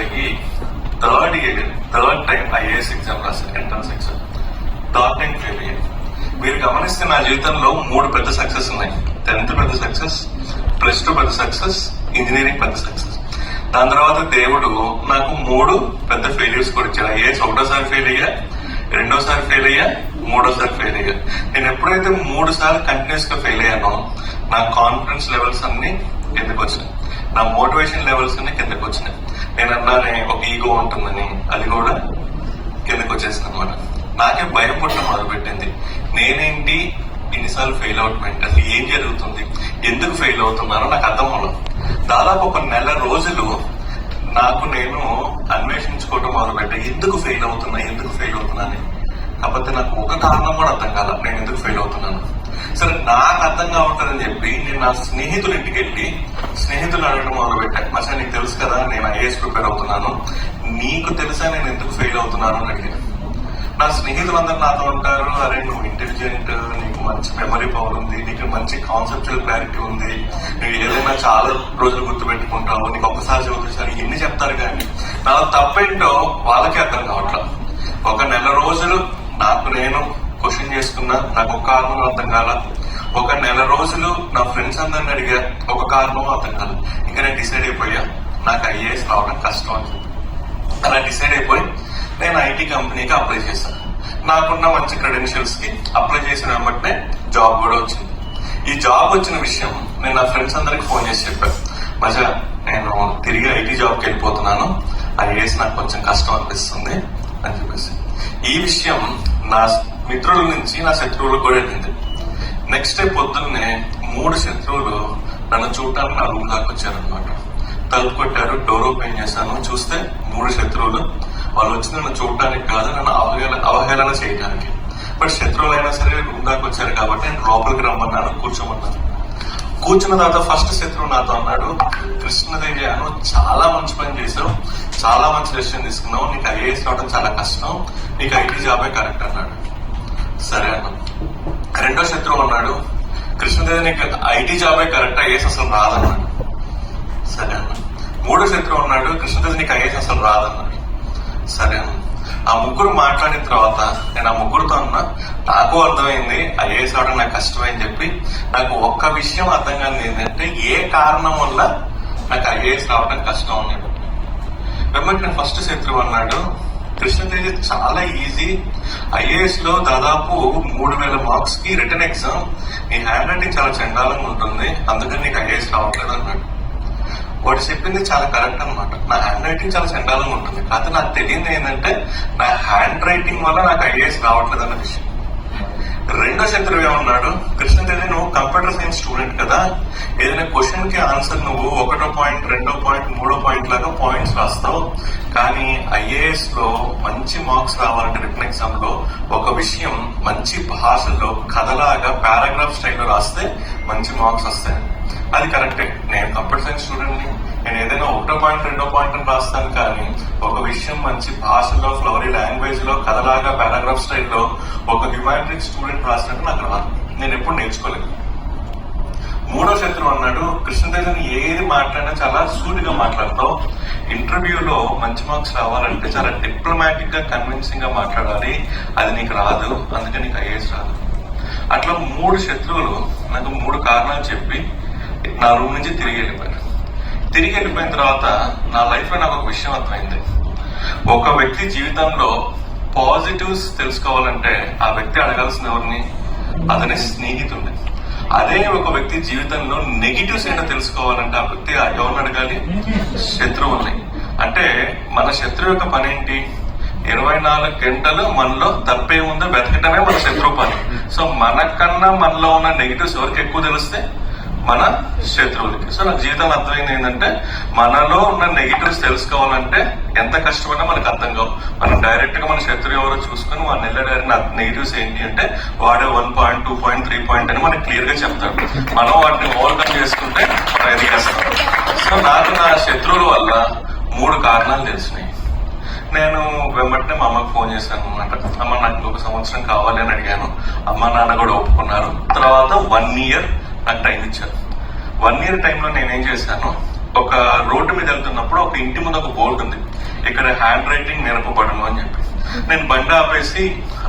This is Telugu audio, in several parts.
వారికి third year third time IAS exam రాశారు entrance exam. Third time fail అయ్యారు. మీరు గమనిస్తే నా జీవితంలో మూడు పెద్ద సక్సెస్ ఉన్నాయి. టెన్త్ పెద్ద సక్సెస్ ప్లస్ టూ పెద్ద సక్సెస్ ఇంజనీరింగ్ పెద్ద సక్సెస్. దాని తర్వాత దేవుడు నాకు మూడు పెద్ద ఫెయిల్యూర్స్ కూడా ఇచ్చారు ఐఏఎస్ ఒకటోసారి ఫెయిల్ అయ్యా రెండోసారి ఫెయిల్ అయ్యా మూడోసారి ఫెయిల్ అయ్యా. నేను ఎప్పుడైతే మూడు సార్లు కంటిన్యూస్గా ఫెయిల్ అయ్యానో నా కాన్ఫిడెన్స్ లెవెల్స్ అన్ని కిందకు వచ్చినాయి. నా మోటివేషన్ లెవెల్స్ అన్ని కిందకు వచ్చినాయి. నేను అన్నానే ఒక ఈగో ఉంటుందని అది కూడా కిందకు వచ్చేసింది అనమాట నాకే భయం పుట్టడం మొదలుపెట్టింది. నేనేంటి? ఇన్నిసార్లు ఫెయిల్ అవుట్ అసలు ఏం జరుగుతుంది? ఎందుకు ఫెయిల్ అవుతున్నానో నాకు అర్థం అవ్వదు దాదాపు ఒక నెల రోజులు నాకు నేను అన్వేషించుకోవటం మొదలుపెట్టా. ఎందుకు ఫెయిల్ అవుతున్నా? ఎందుకు ఫెయిల్ అవుతున్నాను కాకపోతే నాకు ఒక కారణం కూడా అర్థం కాల. నేను ఎందుకు ఫెయిల్ అవుతున్నాను? సరే నాకు అర్థం కావట్లేదని చెప్పి నేను నా స్నేహితుల ఇంటికి వెళ్ళి స్నేహితులు అడగడం మొదలుపెట్టా మసా నీకు తెలుసు కదా నేను ఐఏఎస్ ప్రిపేర్ అవుతున్నాను. నీకు తెలుసా నేను ఎందుకు ఫెయిల్ అవుతున్నాను అని అడిగాను నా స్నేహితులందరూ నాతో ఉంటారు. అరే నువ్వు ఇంటెలిజెంట్ నీకు మంచి మెమరీ పవర్ ఉంది నీకు మంచి కాన్సెప్చువల్ క్లారిటీ ఉంది. నువ్వు ఏదైనా చాలా రోజులు గుర్తుపెట్టుకుంటావు. నీకు ఒక్కసారి చదువుతారు ఎన్ని చెప్తారు కానీ నా తప్పేంటో వాళ్ళకే అర్థం కావట్లేదు ఒక నెల రోజులు నాకు నేను క్వశ్చన్ చేసుకున్నా నాకు ఒక కారణం అర్థం కాల. ఒక నెల రోజులు నా ఫ్రెండ్స్ అందరిని అడిగా ఒక కారణం అర్థం కాల ఇంకా నేను డిసైడ్ అయిపోయా. నాకు ఐఏఎస్ రావడం కష్టం అని చెప్పి. అలా డిసైడ్ అయిపోయి నేను ఐటీ కంపెనీకి అప్లై చేశాను నాకున్న మంచి క్రెడెన్షియల్స్కి అప్లై చేసిన వెంబటనే జాబ్ కూడా వచ్చింది. ఈ జాబ్ వచ్చిన విషయం నేను నా ఫ్రెండ్స్ అందరికి ఫోన్ చేసి చెప్పాను. మజా నేను తిరిగి ఐటీ జాబ్కి వెళ్ళిపోతున్నాను. ఐఏఎస్ నాకు కొంచెం కష్టం అనిపిస్తుంది అని చెప్పేసి. ఈ విషయం నా మిత్రుల నుంచి నా శత్రువులకు కూడా వెళ్ళింది నెక్స్ట్ డే పొద్దున్నే మూడు శత్రువులు నన్ను చూడటానికి నా రూమ్ దాకా వచ్చారనమాట తలుపు కొట్టారు డోర్ ఓపెన్ చేశాను. చూస్తే మూడు శత్రువులు. వాళ్ళు వచ్చి నన్ను చూడటానికి కాదు నన్ను అవహేళన అవహేళన చేయడానికి బట్ శత్రువులైనా సరే రూమ్ దాకా వచ్చారు కాబట్టి నేను లోపలికి రమ్మన్నాను కూర్చోమన్నాను. కూర్చున్న తర్వాత ఫస్ట్ శత్రువు నాతో అన్నాడు కృష్ణదేవి అను చాలా మంచి పని చేసావు చాలా మంచి డెసిషన్ తీసుకున్నావు. నీకు ఐఏఎస్ రావడం చాలా కష్టం. నీకు ఐటీ జాబే కరెక్ట్ అన్నాడు సరే అన్న రెండో శత్రువు అన్నాడు కృష్ణదేవి నీకు ఐటీ జాబే కరెక్ట్ ఐఏఎస్ అసలు రాదన్నాడు సరే అన్న మూడో శత్రువు ఉన్నాడు కృష్ణదేవి నీకు ఐఏఎస్ అసలు రాదన్నాడు సరే అన్న ఆ ముగ్గురు మాట్లాడిన తర్వాత నేను ఆ ముగ్గురుతో అన్నా నాకు అర్థమైంది ఐఏఎస్ అవడం నాకు కష్టమని చెప్పి నాకు ఒక్క విషయం అర్థం కాని ఏంటంటే ఏ కారణం వల్ల నాకు ఐఏఎస్ రావడం కష్టం అని చెప్పి. వెంబడి నేను ఫస్ట్ శత్రువు అన్నాడు కృష్ణతేజ చాలా ఈజీ ఐఏఎస్లో దాదాపు మూడు వేల మార్క్స్కి రిటర్న్ ఎగ్జామ్ నీ హ్యాండ్ రైటింగ్ చాలా చండాలంగా ఉంటుంది. అందుకని నీకు ఐఏఎస్ రావట్లేదు అన్నాడు. వాడు చెప్పింది చాలా కరెక్ట్ అన్నమాట. నా హ్యాండ్ రైటింగ్ చాలా చండాలంగా ఉంటుంది. కాకపోతే నాకు తెలియదు ఏంటంటే నా హ్యాండ్ రైటింగ్ వల్ల నాకు ఐఏఎస్ రావట్లేదు అన్న విషయం. రెండో శత్రువు ఏమన్నాడు? కృష్ణదేవి నువ్వు కంప్యూటర్ సైన్స్ స్టూడెంట్ కదా. ఏదైనా క్వశ్చన్కి ఆన్సర్ నువ్వు ఒకటో పాయింట్ రెండో పాయింట్ మూడో పాయింట్ లాగా పాయింట్స్ రాస్తావు. కానీ ఐఏఎస్లో మంచి మార్క్స్ రావాలంటే రిటర్న్ ఎగ్జామ్లో ఒక విషయం మంచి భాషలో కథలాగా పారాగ్రాఫ్ స్టైల్లో రాస్తే మంచి మార్క్స్ వస్తాయి. అది కరెక్టే. నేను కంప్యూటర్ సైన్స్ స్టూడెంట్ని నేను ఏదైనా ఒకటో పాయింట్ రెండో పాయింట్ అని రాస్తాను కానీ ఒక విషయం మంచి భాషలో ఫ్లవరీ లాంగ్వేజ్లో కథలాగా పారాగ్రాఫ్ స్టైల్లో ఒక హ్యుమానిటీస్ స్టూడెంట్ రాసినట్టు నాకు రాదు. నేను ఎప్పుడు నేర్చుకోలేదు. మూడో శత్రువు అన్నాడు కృష్ణదేవిని ఏది మాట్లాడినా చాలా సూటిగా మాట్లాడతావు. ఇంటర్వ్యూలో మంచి మార్క్స్ రావాలంటే చాలా డిప్లొమాటిక్గా కన్విన్సింగ్గా మాట్లాడాలి. అది నీకు రాదు. అందుకే నీకు ఐఏఎస్ రాదు. అట్లా మూడు శత్రువులు నాకు మూడు కారణాలు చెప్పి నా రూమ్ నుంచి తిరిగి వెళ్ళిపోయారు. తిరిగి వెళ్ళిపోయిన తర్వాత నా లైఫ్లో నాకు ఒక విషయం అర్థమైంది. ఒక వ్యక్తి జీవితంలో పాజిటివ్స్ తెలుసుకోవాలంటే ఆ వ్యక్తి అడగాల్సిన ఎవరిని? అతని స్నేహితుడిని. అదే ఒక వ్యక్తి జీవితంలో నెగిటివ్స్ ఏంటో తెలుసుకోవాలంటే ఆ వ్యక్తి ఎవరిని అడగాలి? శత్రువుల్ని అంటే మన శత్రువు యొక్క పని ఏంటి? ఇరవై నాలుగు గంటలు మనలో తప్పే ఉందో వెతకటమే మన శత్రువు పని. సో మనకన్నా మనలో ఉన్న నెగిటివ్స్ ఎవరికి ఎక్కువ తెలిస్తే మన శత్రువులకి. సో నా జీవితంలో అర్థమైంది ఏంటంటే మనలో ఉన్న నెగిటివ్స్ తెలుసుకోవాలంటే ఎంత కష్టమైనా మనకు అర్థం కావు. మనం డైరెక్ట్గా మన శత్రువు ఎవరో చూసుకొని మన నెల నెగిటివ్స్ ఏంటి అంటే వాడే one point two point three point అని మనకి క్లియర్గా చెప్తాడు. మనం వాటిని ఓవర్కమ్ చేసుకుంటే మనం ఎదిగేస్తాం సో నాకు నా శత్రువుల వల్ల మూడు కారణాలు తెలిసినాయి. నేను వెంబటనే మా అమ్మకి ఫోన్ చేశాను అనమాట అమ్మ నాకు ఒక సంవత్సరం కావాలి అని అడిగాను. అమ్మ నాన్న కూడా ఒప్పుకున్నారు. తర్వాత వన్ ఇయర్ నాకు టైం ఇచ్చారు. వన్ ఇయర్ టైంలో నేనేం చేశాను ఒక రోడ్డు మీద వెళ్తున్నప్పుడు ఒక ఇంటి ముందు ఒక బోర్డు ఉంది. ఇక్కడ హ్యాండ్ రైటింగ్ నేర్పబడము అని చెప్పి. నేను బండి ఆపేసి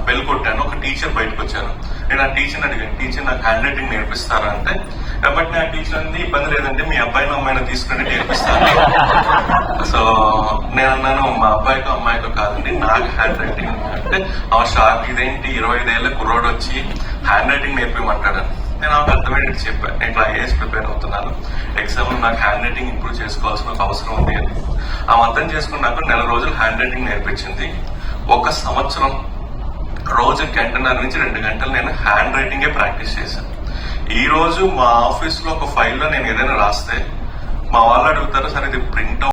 బెల్ కొట్టాను ఒక టీచర్ బయటకు వచ్చాను నేను ఆ టీచర్ అడిగాను టీచర్ నాకు హ్యాండ్ రైటింగ్ నేర్పిస్తారా? అంటే కాబట్టి ఆ టీచర్ అంది ఇబ్బంది లేదంటే మీ అబ్బాయిని అమ్మాయిని తీసుకుని నేర్పిస్తాను. సో నేను అన్నాను మా అబ్బాయికి అమ్మాయికి కాదండి నాకు హ్యాండ్ రైటింగ్ అంటే ఆ షాక్ ఇదేంటి? ఇరవై ఐదేళ్ళ కుర్రోడు వచ్చి హ్యాండ్ రైటింగ్ నేర్పిమంటాడని. నేను ఆమెకు అర్థమయ్యేది చెప్పాను నేను ఇట్లా ఏజ్ ప్రిపేర్ అవుతున్నాను. ఎగ్జామ్ నాకు హ్యాండ్ రైటింగ్ ఇంప్రూవ్ చేసుకోవాల్సిన ఒక అవసరం ఉంది అని. ఆమె అర్థం చేసుకున్నాక నెల రోజులు హ్యాండ్ రైటింగ్ నేర్పించింది. ఒక సంవత్సరం రోజు గంటన్నర నుంచి రెండు గంటలు నేను హ్యాండ్ రైటింగే ప్రాక్టీస్ చేశాను. ఈ రోజు మా ఆఫీస్లో ఒక ఫైల్లో నేను ఏదైనా రాస్తే మా వాళ్ళు అడుగుతారు సరే ఇది ప్రింట్